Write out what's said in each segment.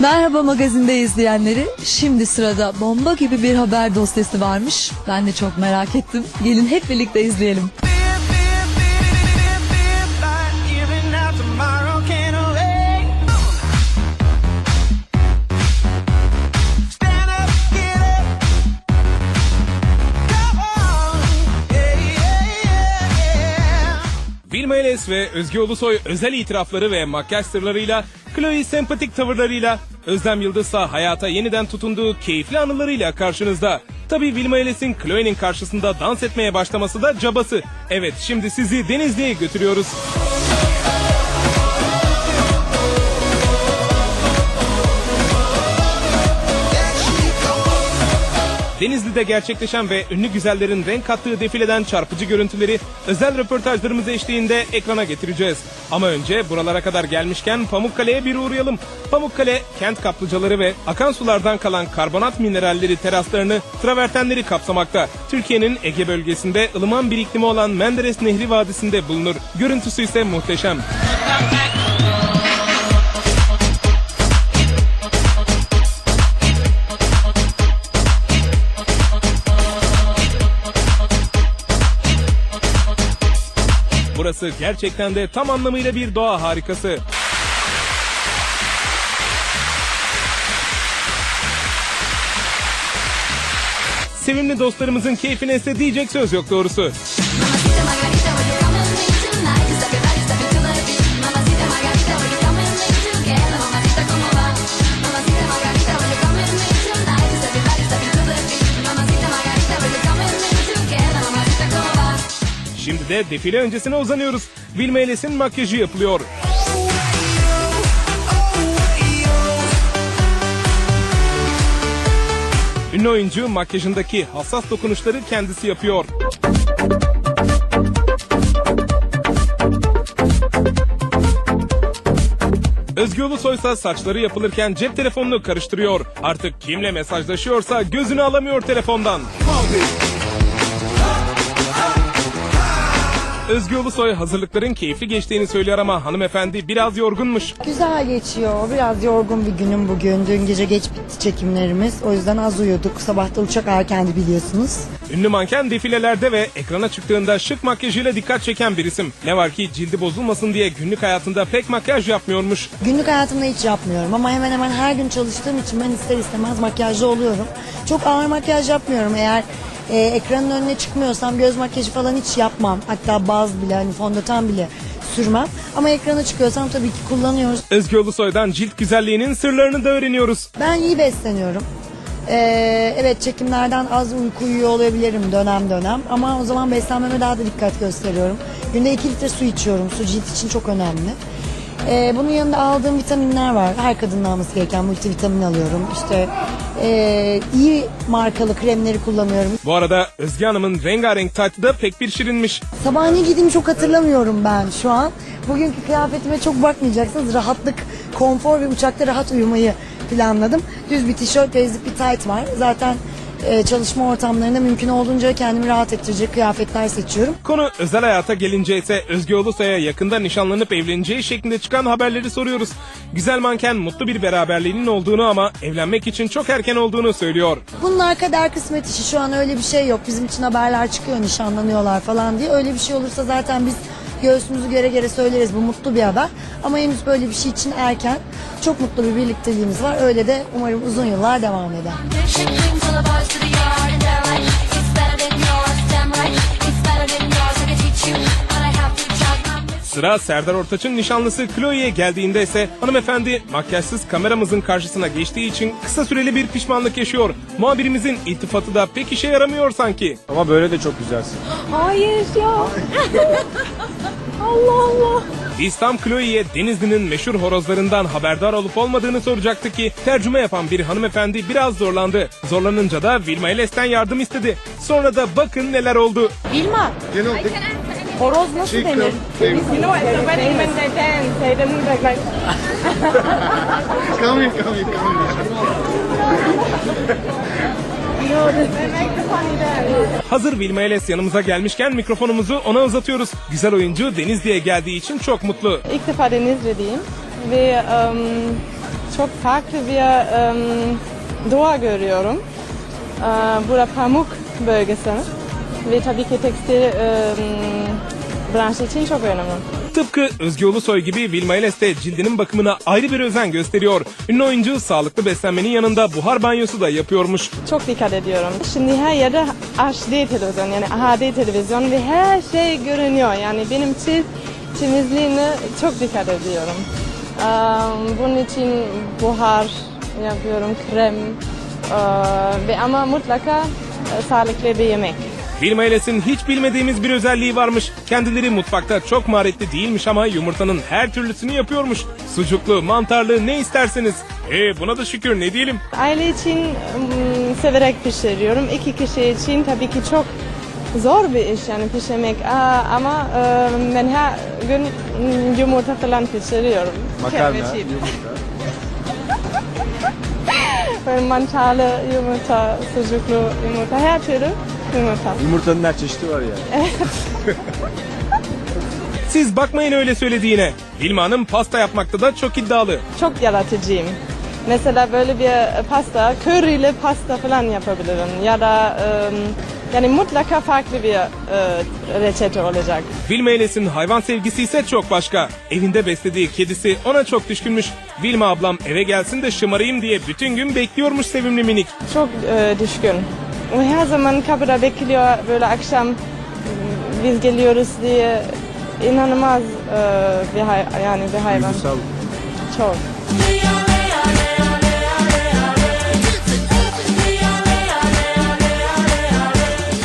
Merhaba magazinde izleyenleri. Şimdi sırada bomba gibi bir haber dosyası varmış. Ben de çok merak ettim. Gelin hep birlikte izleyelim. Vilma Eles ve Özge Ulusoy özel itirafları ve makyaj sırlarıyla, Chloe sempatik tavırlarıyla, Özlem Yıldızsa hayata yeniden tutunduğu keyifli anılarıyla karşınızda. Tabii Vilma Eles'in Chloe'nin karşısında dans etmeye başlaması da cabası. Evet şimdi sizi Denizli'ye götürüyoruz. Denizli'de gerçekleşen ve ünlü güzellerin renk kattığı defileden çarpıcı görüntüleri özel röportajlarımız eşliğinde ekrana getireceğiz. Ama önce buralara kadar gelmişken Pamukkale'ye bir uğrayalım. Pamukkale, kent kaplıcaları ve akan sulardan kalan karbonat mineralleri teraslarını, travertenleri kapsamakta. Türkiye'nin Ege bölgesinde ılıman bir iklimi olan Menderes Nehri Vadisi'nde bulunur. Görüntüsü ise muhteşem. Burası gerçekten de tam anlamıyla bir doğa harikası. Sevimli dostlarımızın keyfine ise diyecek söz yok doğrusu. De defile öncesine uzanıyoruz. Vilma Eles'in makyajı yapılıyor. Ünlü oyuncu makyajındaki hassas dokunuşları kendisi yapıyor. Özgür Ulusoy ise saçları yapılırken cep telefonunu karıştırıyor. Artık kimle mesajlaşıyorsa gözünü alamıyor telefondan. Özgür Ulusoy hazırlıkların keyifli geçtiğini söylüyor ama hanımefendi biraz yorgunmuş. Güzel geçiyor. Biraz yorgun bir günüm bugün. Dün gece geç bitti çekimlerimiz. O yüzden az uyuduk. Sabah da uçak erkendi biliyorsunuz. Ünlü manken defilelerde ve ekrana çıktığında şık makyajıyla dikkat çeken bir isim. Ne var ki cildi bozulmasın diye günlük hayatında pek makyaj yapmıyormuş. Günlük hayatımda hiç yapmıyorum ama hemen hemen her gün çalıştığım için ben ister istemez makyajlı oluyorum. Çok ağır makyaj yapmıyorum eğer e, ekranın önüne çıkmıyorsam göz makyajı falan hiç yapmam. Hatta baz bile hani fondöten bile sürmem. Ama ekrana çıkıyorsam tabii ki kullanıyoruz. Özgür Ulusoy'dan cilt güzelliğinin sırlarını da öğreniyoruz. Ben iyi besleniyorum. Ee, evet çekimlerden az uyku uyuyor olabilirim dönem dönem ama o zaman beslenmeme daha da dikkat gösteriyorum. Günde 2 litre su içiyorum. Su cilt için çok önemli. Ee, bunun yanında aldığım vitaminler var. Her kadının alması gereken multivitamin alıyorum. İşte ee, iyi markalı kremleri kullanıyorum. Bu arada Özge Hanım'ın rengarenk taytı da pek bir şirinmiş. Sabah ne giydiğimi çok hatırlamıyorum ben şu an. Bugünkü kıyafetime çok bakmayacaksınız. Rahatlık, konfor ve uçakta rahat uyumayı planladım. Düz bir tişört ve zip bir tayt var. Zaten e, çalışma ortamlarında mümkün olduğunca kendimi rahat ettirecek kıyafetler seçiyorum. Konu özel hayata gelince ise Özge Ulusoy'a yakında nişanlanıp evleneceği şeklinde çıkan haberleri soruyoruz. Güzel manken mutlu bir beraberliğinin olduğunu ama evlenmek için çok erken olduğunu söylüyor. Bunlar kader kısmet işi. Şu an öyle bir şey yok. Bizim için haberler çıkıyor nişanlanıyorlar falan diye. Öyle bir şey olursa zaten biz göğsümüzü göre göre söyleriz. Bu mutlu bir haber. Ama henüz böyle bir şey için erken. Çok mutlu bir birlikteliğimiz var. Öyle de umarım uzun yıllar devam eder. Sıra Serdar Ortaç'ın nişanlısı Chloe'ye geldiğinde ise hanımefendi makyajsız kameramızın karşısına geçtiği için kısa süreli bir pişmanlık yaşıyor. Muhabirimizin iltifatı da pek işe yaramıyor sanki. Ama böyle de çok güzelsin. Hayır ya. Allah Allah. Biz tam Chloe'ye Denizli'nin meşhur horozlarından haberdar olup olmadığını soracaktı ki tercüme yapan bir hanımefendi biraz zorlandı. Zorlanınca da Vilma Eles'ten yardım istedi. Sonra da bakın neler oldu. Vilma. Horoz nasıl denir? You know what? The wedding when they dance, they didn't like like. Coming, coming, coming. Hazır Vilma Eles yanımıza gelmişken mikrofonumuzu ona uzatıyoruz. Güzel oyuncu Denizli'ye geldiği için çok mutlu. İlk defa Denizli'deyim ve um, çok farklı bir em, doğa görüyorum. Ee, burada pamuk bölgesi ve tabii ki tekstil em, branşı için çok önemli. Tıpkı Özge Ulusoy gibi Vilma Eles de cildinin bakımına ayrı bir özen gösteriyor. Ünlü oyuncu sağlıklı beslenmenin yanında buhar banyosu da yapıyormuş. Çok dikkat ediyorum. Şimdi her yerde HD televizyon yani HD televizyon ve her şey görünüyor. Yani benim cilt temizliğine çok dikkat ediyorum. Bunun için buhar yapıyorum, krem ee, ve ama mutlaka e, sağlıklı bir yemek. Vilma Eles'in hiç bilmediğimiz bir özelliği varmış. Kendileri mutfakta çok maharetli değilmiş ama yumurtanın her türlüsünü yapıyormuş. Sucuklu, mantarlı ne isterseniz. E buna da şükür ne diyelim. Aile için ım, severek pişiriyorum. İki kişi için tabii ki çok zor bir iş yani pişirmek. Aa, ama e, ben her gün ım, yumurta falan pişiriyorum. Makarna, yumurta. Mantarlı yumurta, sucuklu yumurta, her türlü yumurta. Yumurtanın her çeşidi var yani. Siz bakmayın öyle söylediğine. Vilma Hanım pasta yapmakta da çok iddialı. Çok yaratıcıyım. Mesela böyle bir pasta, curry'li pasta falan yapabilirim. Ya da ım, yani mutlaka farklı bir e, reçete olacak. Vilma Eles'in hayvan sevgisi ise çok başka. Evinde beslediği kedisi ona çok düşkünmüş. Vilma ablam eve gelsin de şımarayım diye bütün gün bekliyormuş sevimli minik. Çok e, düşkün. Her zaman kapıda bekliyor böyle akşam biz geliyoruz diye inanılmaz e, bir hay- yani bir hayvan. Duygusal. Çok.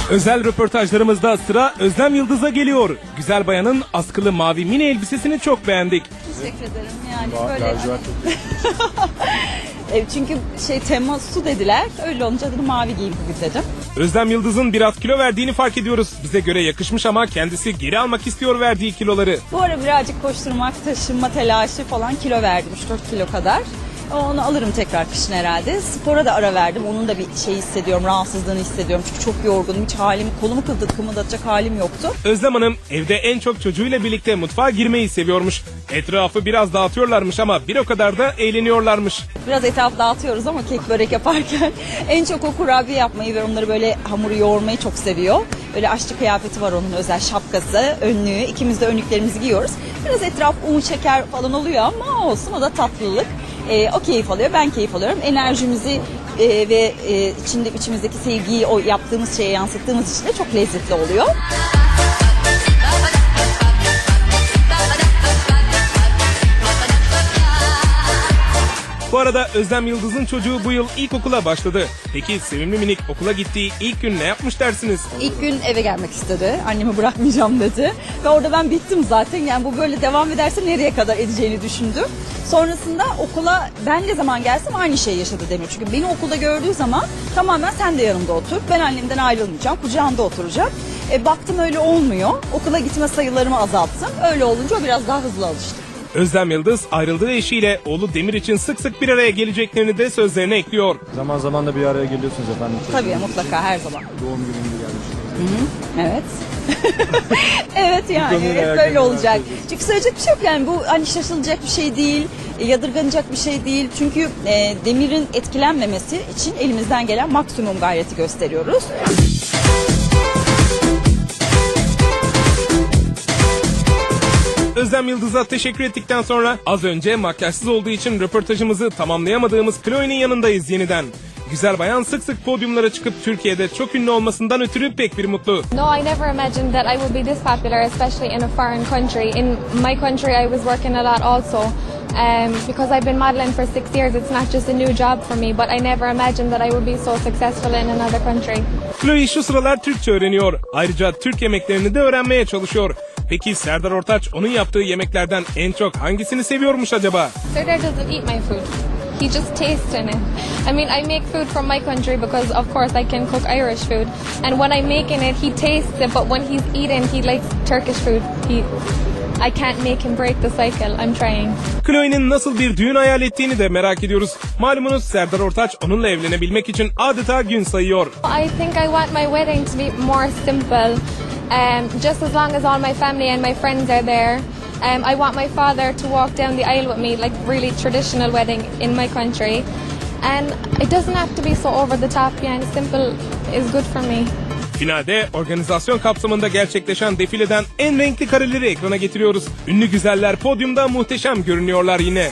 Özel röportajlarımızda sıra Özlem Yıldız'a geliyor. Güzel bayanın askılı mavi mini elbisesini çok beğendik. Teşekkür ederim. Yani böyle Lacivert çok e, çünkü şey tema su dediler. Öyle olunca dedim mavi giyeyim bugün dedim. Özlem Yıldız'ın biraz kilo verdiğini fark ediyoruz. Bize göre yakışmış ama kendisi geri almak istiyor verdiği kiloları. Bu ara birazcık koşturmak, taşınma telaşı falan kilo verdim 3-4 kilo kadar. Onu alırım tekrar kışın herhalde. Spora da ara verdim. Onun da bir şey hissediyorum, rahatsızlığını hissediyorum. Çünkü çok yorgunum. Hiç halim, kolumu kımıldatacak halim yoktu. Özlem Hanım evde en çok çocuğuyla birlikte mutfağa girmeyi seviyormuş. Etrafı biraz dağıtıyorlarmış ama bir o kadar da eğleniyorlarmış. Biraz etraf dağıtıyoruz ama kek börek yaparken en çok o kurabiye yapmayı ve onları böyle hamuru yoğurmayı çok seviyor. Böyle aşçı kıyafeti var onun özel şapkası, önlüğü. İkimiz de önlüklerimizi giyiyoruz. Biraz etraf un şeker falan oluyor ama olsun o da tatlılık. Ee, o keyif alıyor, ben keyif alıyorum. Enerjimizi e, ve e, içinde içimizdeki sevgiyi o yaptığımız şeye yansıttığımız için de çok lezzetli oluyor. Bu arada Özlem Yıldız'ın çocuğu bu yıl ilkokula başladı. Peki sevimli minik okula gittiği ilk gün ne yapmış dersiniz? İlk gün eve gelmek istedi. Annemi bırakmayacağım dedi. Ve orada ben bittim zaten. Yani bu böyle devam ederse nereye kadar edeceğini düşündüm. Sonrasında okula ben ne zaman gelsem aynı şeyi yaşadı Demir. Çünkü beni okulda gördüğü zaman tamamen sen de yanımda otur. Ben annemden ayrılmayacağım. Kucağında oturacağım. E, baktım öyle olmuyor. Okula gitme sayılarımı azalttım. Öyle olunca o biraz daha hızlı alıştı. Özlem Yıldız ayrıldığı eşiyle oğlu Demir için sık sık bir araya geleceklerini de sözlerine ekliyor. Zaman zaman da bir araya geliyorsunuz efendim. Tabii mutlaka her zaman. Doğum gününde gelmiş. Evet. evet yani hep böyle olacak. Çünkü söyleyecek bir şey yok yani bu hani şaşılacak bir şey değil, yadırganacak bir şey değil. Çünkü e, Demir'in etkilenmemesi için elimizden gelen maksimum gayreti gösteriyoruz. Özlem Yıldız'a teşekkür ettikten sonra az önce makyajsız olduğu için röportajımızı tamamlayamadığımız Chloe'nin yanındayız yeniden. Güzel bayan sık sık podyumlara çıkıp Türkiye'de çok ünlü olmasından ötürü pek bir mutlu. No, I never imagined that I would be this popular, especially in a foreign country. In my country, I was working a lot also. Um, because I've been modeling for six years, it's not just a new job for me, but I never imagined that I would be so successful in another country. Chloe şu sıralar Türkçe öğreniyor. Ayrıca Türk yemeklerini de öğrenmeye çalışıyor. Peki Serdar Ortaç onun yaptığı yemeklerden en çok hangisini seviyormuş acaba? Serdar doesn't eat my food. He just tastes in it. I mean, I make food from my country because, of course, I can cook Irish food. And when I'm making it, he tastes it. But when he's eating, he likes Turkish food. He, I can't make him break the cycle. I'm trying. Chloe'nin nasıl bir düğün hayal ettiğini de merak ediyoruz. Malumunuz Serdar Ortaç onunla evlenebilmek için adeta gün sayıyor. I think I want my wedding to be more simple. Um, just as long as all my family and my friends are there. Um, I want my father to walk down the aisle with me, like really traditional wedding in my country. And it doesn't have to be so over the top, and simple is good for me. Finalde organizasyon kapsamında gerçekleşen defileden en renkli kareleri ekrana getiriyoruz. Ünlü güzeller podyumda muhteşem görünüyorlar yine.